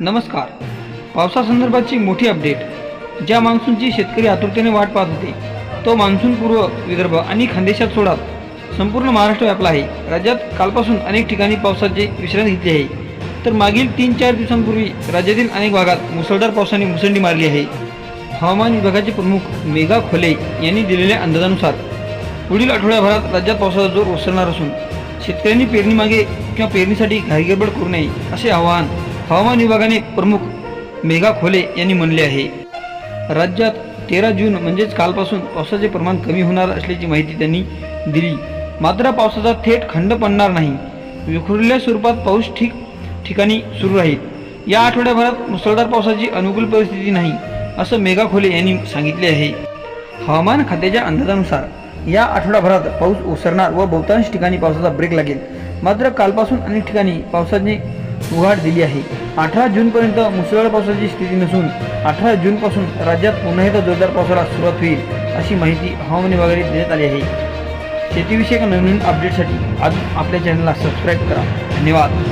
नमस्कार. पावसासंदर्भाची मोठी अपडेट ज्या मान्सूनची शेतकरी आतुरतेने वाट पाहत होते तो मान्सून पूर्व विदर्भ आणि खानदेशात सोडा. संपूर्ण महाराष्ट्र व्यापला आहे. राज्यात कालपासून अनेक ठिकाणी पावसाची विश्रांती घेतली आहे. तर मागील तीन चार दिवसांपूर्वी राज्यातील अनेक भागात मुसळधार पावसाने मुसंडी मारली आहे. हवामान विभागाचे प्रमुख मेघा खोले यांनी दिलेल्या अंदाजानुसार पुढील आठवड्याभरात राज्यात पावसाचा जोर ओसरणार असून शेतकऱ्यांनी पेरणीमागे किंवा पेरणीसाठी घाईगडबड करू नये असे आवाहन हवामान विभागाने प्रमुख मेघा खोले यांनी म्हणले आहे. राज्यात तेरा जून म्हणजेच कालपासून पावसाचे प्रमाण कमी होणार असल्याची माहिती त्यांनी दिली. मात्र पावसाचा थेट खंड पडणार नाही. विखुरलेल्या स्वरूपात पाऊस ठीक ठिकाणी सुरू राहील या आठवड्याभरात मुसळधार पावसाची अनुकूल परिस्थिती नाही असं मेघा खोले यांनी सांगितले आहे. हवामान खात्याच्या अंदाजानुसार या आठवड्याभरात पाऊस ओसरणार व बहुतांश ठिकाणी पावसाचा ब्रेक लागेल. मात्र कालपासून अनेक ठिकाणी पावसाने उघाड दिली आहे. अठरा जूनपर्यंत मुसळधार पावसाची स्थिती नसून अठरा जूनपासून राज्यात पुन्हा एकदा जोरदार पावसाला सुरुवात होईल अशी माहिती हवामान विभागाने देण्यात आली आहे. शेतीविषयक नवीन अपडेटसाठी आज आपल्या चॅनलला सबस्क्राईब करा. धन्यवाद.